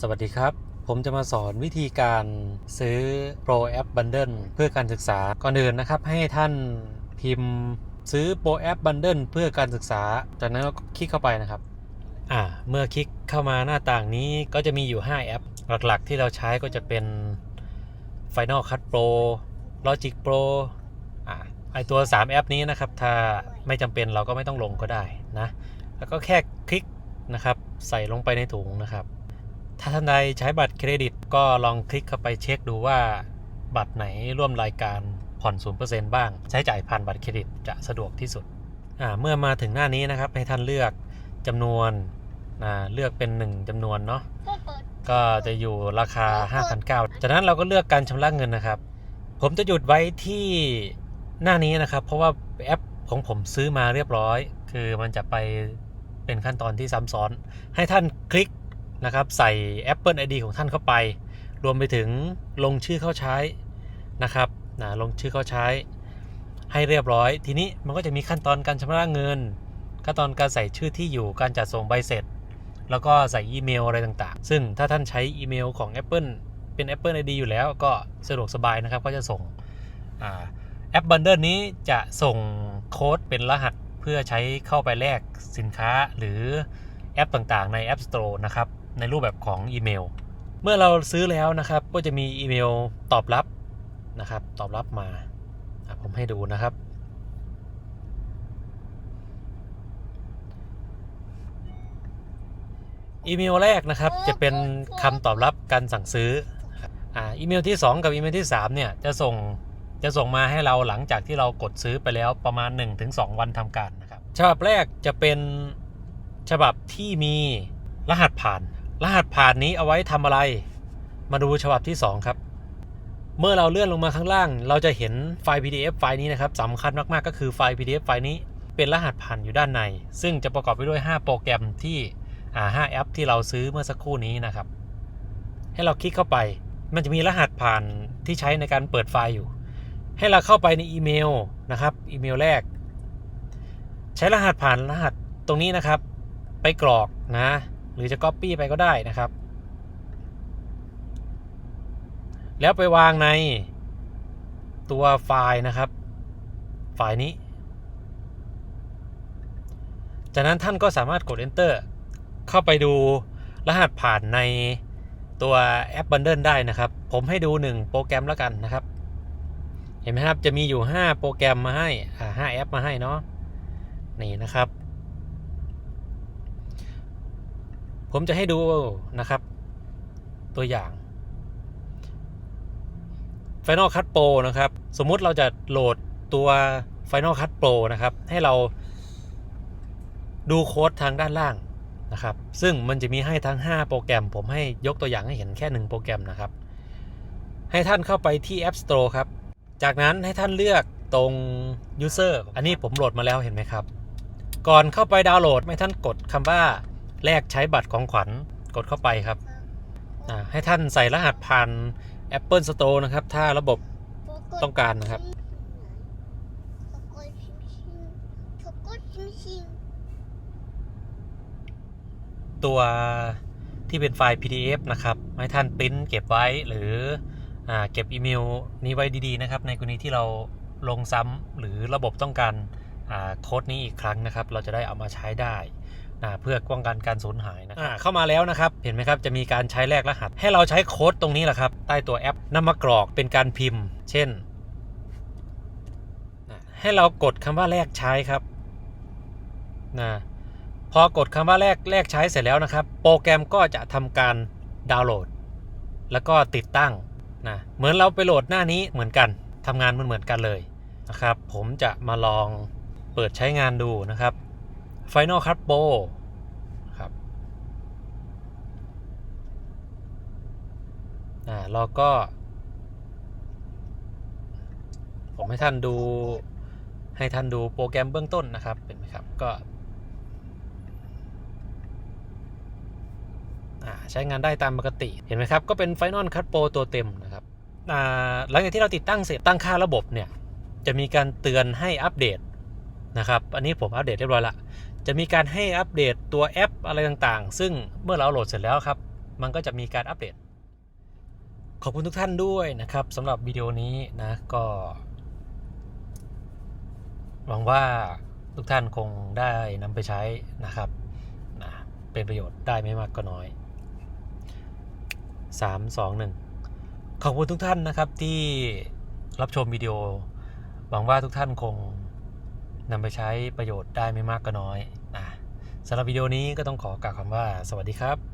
สวัสดีครับ ผมจะมาสอนวิธีการซื้อ Pro App Bundle เพื่อการศึกษาก่อนอื่นนะครับ ให้ท่านพิมพ์ซื้อ Pro App Bundle เพื่อการศึกษา จากนั้นก็คลิกเข้าไปนะครับอ่าเมื่อคลิกเข้ามาหน้าต่างนี้ก็จะมีอยู่ 5 แอป หลักๆ ที่เราใช้ก็จะเป็น Final Cut Pro Logic Pro อ่าไอตัว 3 แอปนี้นะครับ ถ้าไม่จำเป็นเราก็ไม่ต้องลงก็ได้นะ แล้วก็แค่คลิกนะครับ ใส่ลงไปในถุงนะครับ ถ้าท่านใดใช้บัตรเครดิตก็ลองคลิกเข้าไปเช็คดูว่า บัตรไหนร่วมรายการผ่อน0%บ้าง ใช้จ่ายผ่านบัตรเครดิตจะสะดวกที่สุด เมื่อมาถึงหน้านี้นะครับ ให้ท่านเลือกจำนวนเลือกเป็น 1จำนวนเนาะก็จะอยู่ราคา 5,900 จากนั้นเราก็เลือกการชำระเงินนะครับ ผมจะหยุดไว้ที่หน้านี้นะครับ เพราะว่าแอปของผมซื้อมาเรียบร้อย คือมันจะไปเป็นขั้นตอนที่ซ้ำซ้อน ให้ท่านคลิก นะครับใส่ Apple ID ของท่านเข้าไป รวมไปถึงลงชื่อเข้าใช้นะครับนะลงชื่อเข้าใช้ให้เรียบร้อย ทีนี้มันก็จะมีขั้นตอนการชำระเงิน ขั้นตอนการใส่ชื่อที่อยู่การจัดส่งใบเสร็จ แล้วก็ใส่อีเมลอะไรต่างๆ ซึ่งถ้าท่านใช้อีเมลของ Apple เป็น Apple ID อยู่แล้วก็สะดวกสบายนะครับ ก็จะส่งอแอปบันเดิลนี้จะส่งโค้ดเป็นรหัสเพื่อใช้เข้าไปแลกสินค้าหรือแอปต่างๆ ใน App Store นะครับ ในรูปแบบของอีเมล เมื่อเราซื้อแล้วนะครับ ก็จะมีอีเมลตอบรับนะครับ ตอบรับมาผมให้ดูนะครับ อีเมลแรกนะครับจะเป็นคำตอบรับการสั่งซื้ออ่าอีเมลที่ 2 กับอีเมลที่3เนี่ยจะส่งจะส่งมาให้เราหลังจากที่เรากดซื้อไปแล้วประมาณ 1-2 วันทำการนะครับฉบับแรกจะเป็นฉบับที่มีรหัสผ่าน รหัสผ่านนี้เอาไว้ทำอะไร มาดูฉบับที่ 2 ครับ เมื่อเราเลื่อนลงมาข้างล่าง เราจะเห็นไฟล์ PDF ไฟล์นี้นะครับสำคัญมากๆ ก็คือไฟล์ PDF ไฟล์นี้เป็นรหัสผ่านอยู่ด้านใน ซึ่งจะประกอบไปด้วย 5 โปรแกรมที่อ่า5แอปที่เราซื้อเมื่อสักครู่นี้นะครับ ให้เราคลิกเข้าไป มันจะมีรหัสผ่านที่ใช้ในการเปิดไฟล์อยู่ ให้เราเข้าไปในอีเมลนะครับ อีเมลแรก ใช้รหัสผ่านรหัสตรงนี้นะครับ ไปกรอกนะ หรือจะ Copy ไปก็ได้นะครับ แล้วไปวางในตัวไฟล์นะครับ ไฟล์นี้ จากนั้นท่านก็สามารถกด Enter เข้าไปดูรหัสผ่านในตัวแอป Bundle ได้นะครับ ผมให้ดู 1 โปรแกรมแล้วกันนะครับ เห็นไหมครับ จะมีอยู่ 5 โปรแกรมมาให้อ่า5แอปมาให้เนาะ นี่นะครับ ผมจะให้ดูนะครับ ตัวอย่าง Final Cut Pro นะครับ สมมุติเราจะโหลดตัว Final Cut Pro นะครับ ให้เราดูโค้ดทางด้านล่างนะครับ ซึ่งมันจะมีให้ทั้ง 5 โปรแกรม ผมให้ยกตัวอย่างให้เห็นแค่ 1 โปรแกรมนะครับ ให้ท่านเข้าไปที่ App Store ครับ จากนั้นให้ท่านเลือกตรง User อันนี้ผมโหลดมาแล้วเห็นไหมครับ ก่อนเข้าไปดาวน์โหลดให้ท่านกดคำว่า แลกใช้บัตรของขวัญกดเข้าไปครับ ให้ท่านใส่รหัสผ่าน Apple Store นะครับ ถ้าระบบต้องการนะครับตัวที่เป็นไฟล์ PDF นะครับให้ท่านปริ้นเก็บไว้หรืออเก็บอีเมลนี้ไว้ดีๆนะครับ ในกรณีที่เราลงซ้ำหรือระบบต้องการโค้ดนี้อีกครั้งนะครับ เราจะได้เอามาใช้ได้ เพื่อป้องกันการสูญหายนะอ่าเข้ามาแล้วนะครับ เห็นไหมครับ จะมีการใช้แลกรหัส ให้เราใช้โค้ดตรงนี้แหละครับ ใต้ตัวแอปนำมากรอกเป็นการพิมพ์ เช่นอ่าให้เรากดคำว่าแลกใช้ครับนะพอกดคำว่าแลกแลกใช้เสร็จแล้วนะครับ โปรแกรมก็จะทำการดาวน์โหลด แล้วก็ติดตั้งนะเหมือนเราไปโหลดหน้านี้เหมือนกันทำงานมันเหมือนกันเลยนะครับ ผมจะมาลองเปิดใช้งานดูนะครับ Final Cut Pro ครับอ่าเราก็ ผมให้ท่านดูให้ท่านดูโปรแกรมเบื้องต้นนะครับเป็นไหมครับก็อ่าใช้งานได้ตามปกติเห็นไหมครับ ก็เป็น Final Cut Pro ตัวเต็มนะครับอ่าหลังจากที่เราติดตั้งเสร็จตั้งค่าระบบเนี่ย จะมีการเตือนให้อัปเดตนะครับ อันนี้ผมอัปเดตเรียบร้อยละ จะมีการให้อัปเดตตัวแอปอะไรต่างๆ ซึ่งเมื่อเราโหลดเสร็จแล้วครับ มันก็จะมีการอัปเดต ขอบคุณทุกท่านด้วยนะครับสำหรับวิดีโอนี้นะก็ หวังว่าทุกท่านคงได้นำไปใช้นะครับนะเป็นประโยชน์ได้ไม่มากก็น้อย 3 2 1 ขอบคุณทุกท่านนะครับที่รับชมวิดีโอ หวังว่าทุกท่านคง นำไปใช้ประโยชน์ได้ไม่มากก็น้อยนะสำหรับวิดีโอนี้ก็ต้องขอกล่าวคำว่า สวัสดีครับ